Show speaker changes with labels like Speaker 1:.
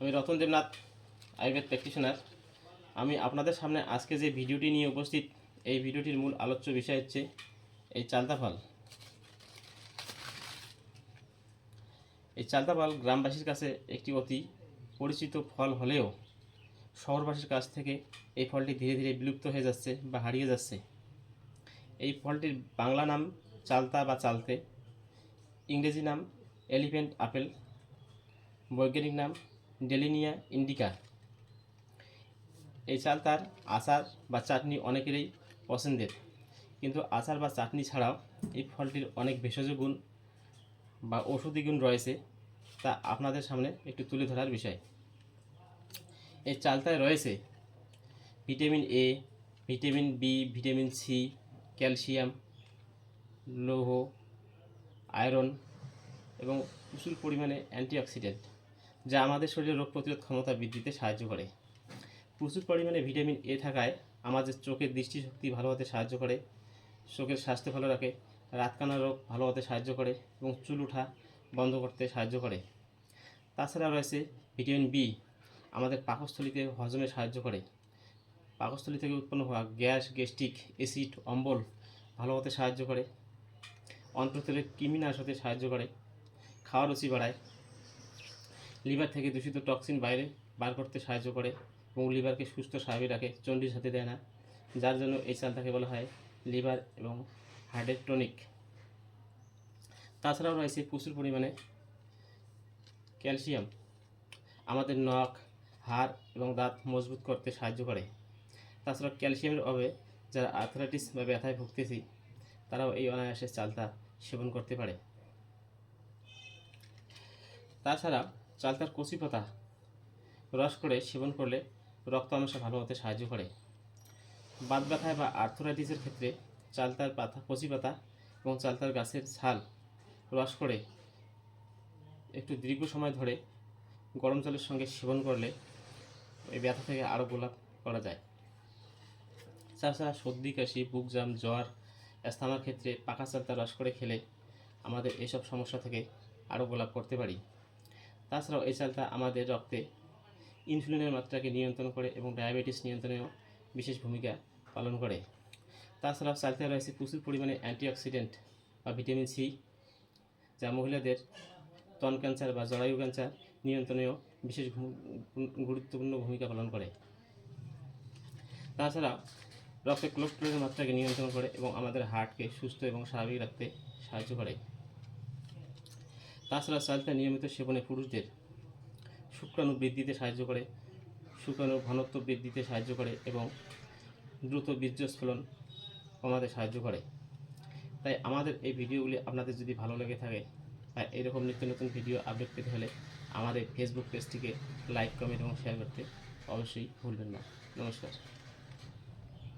Speaker 1: আমি রতন দেবনাথ, আয়ুর্বেদ প্র্যাকটিশনার। আমি আপনাদের সামনে আজকে যে ভিডিওটি নিয়ে উপস্থিত, এই ভিডিওটির মূল আলোচ্য বিষয় হচ্ছে এই চালতা ফল। এই চালতা ফল গ্রামবাসীর কাছে একটি অতি পরিচিত ফল হলেও শহরবাসীর কাছ থেকে এই ফলটি ধীরে ধীরে বিলুপ্ত হয়ে যাচ্ছে বা হারিয়ে যাচ্ছে। এই ফলটির বাংলা নাম চালতা বা চালতে, ইংরেজি নাম এলিফেন্ট আপেল, বৈজ্ঞানিক নাম ডেলিনিয়া ইন্ডিকা। এই চাল তার আচার বা চাটনি অনেকেরই পছন্দের। কিন্তু আচার বা চাটনি ছাড়াও এই ফলটির অনেক ভেষজ গুণ বা ঔষধি গুণ রয়েছে তা আপনাদের সামনে একটু তুলে ধরার বিষয়। এই চালতায় রয়েছে vitamin A, vitamin B, vitamin C, calcium, লৌহ, আয়রন এবং প্রচুর পরিমাণে অ্যান্টিঅক্সিডেন্ট। যা আমাদের শরীরে রোগ প্রতিরোধ ক্ষমতা বৃদ্ধিতে সাহায্য করে। প্রচুর পরিমাণে ভিটামিন এ থাকায় আমাদের চোখের দৃষ্টিশক্তি ভালো হতে সাহায্য করে, চোখের স্বাস্থ্য ভালো রাখে, রাতকানা রোগ ভালো হতে সাহায্য করে এবং চুল ওঠা বন্ধ করতে সাহায্য করে। তাছাড়া রয়েছে ভিটামিন বি আমাদের পাকস্থলীতে হজমে সাহায্য করে। পাকস্থলী থেকে উৎপন্ন হওয়া গ্যাস, গ্যাস্ট্রিক, অ্যাসিড, অম্বল ভালো হতে সাহায্য করে। অন্ত্রতলে কৃমি নাশ হতে সাহায্য করে। খাওয়ার রুচি বাড়ায়। লিভার থেকে দূষিত টক্সিন বাইরে বার করতে সাহায্য করে এবং লিভারকে সুস্থ স্বাভাবিক রাখে চন্ডিস সাথে দেয় না। যার জন্য এই চালটাকে বলা হয় লিভার এবং হার্টের টনিক তাছাড়াও রয়েছে প্রচুর পরিমাণে ক্যালসিয়াম। আমাদের নখ, হাড় এবং দাঁত মজবুত করতে সাহায্য করে। তাছাড়া ক্যালসিয়ামের অভাবে যারা আর্থারাইটিস বা ব্যথায় ভুগতেছি, তারাও এই অনায়াসে চালতা সেবন করতে পারে। তাছাড়া চালতার কচি পাতা রস করে সেবন করলে রক্ত আমসা ভালো হতে সাহায্য করে। বাত ব্যথায় বা আর্থোরাইটিসের ক্ষেত্রে চালতার পাতা কচি পাতা এবং চালতার গাছের ছাল রস করে একটু দীর্ঘ সময় ধরে গরম জলের সঙ্গে সেবন করলে এই ব্যথা থেকে আরও গোলাপ করা যায়। তাছাড়া সর্দি, কাশি, বুক জাম, জ্বর, অ্যাস্থামার ক্ষেত্রে পাকা চালতা রস করে খেলে আমাদের এইসব সমস্যা থেকে আরও গোলাপ করতে পারি। তাছাড়াও এই চালটা আমাদের রক্তে ইনসুলিনের মাত্রাকে নিয়ন্ত্রণ করে এবং ডায়াবেটিস নিয়ন্ত্রণেও বিশেষ ভূমিকা পালন করে। তাছাড়াও চালতে রয়েছে প্রচুর পরিমাণে অ্যান্টিঅক্সিডেন্ট বা ভিটামিন সি, যা মহিলাদের স্তন ক্যান্সার বা জরায়ু ক্যান্সার নিয়ন্ত্রণেও বিশেষ গুরুত্বপূর্ণ ভূমিকা পালন করে। তাছাড়া রক্তে কোলেস্টেরলের মাত্রাকে নিয়ন্ত্রণ করে এবং আমাদের হার্টকে সুস্থ এবং স্বাভাবিক রাখতে সাহায্য করে। তাছাড়া চালতা নিয়মিত সেবনে পুরুষদের শুক্রাণু বৃদ্ধিতে সাহায্য করে শুক্রাণুর ঘনত্ব বৃদ্ধিতে সাহায্য করে এবং দ্রুত বীর্যস্খলন কমাতে সাহায্য করে। তাই আমাদের এই ভিডিওগুলি আপনাদের যদি ভালো লেগে থাকে বা এরকম নিত্য নতুন ভিডিও আপডেট পেতে হলে আমাদের ফেসবুক পেজটিকে লাইক কমেন্ট এবং শেয়ার করতে অবশ্যই ভুলবেন না। নমস্কার।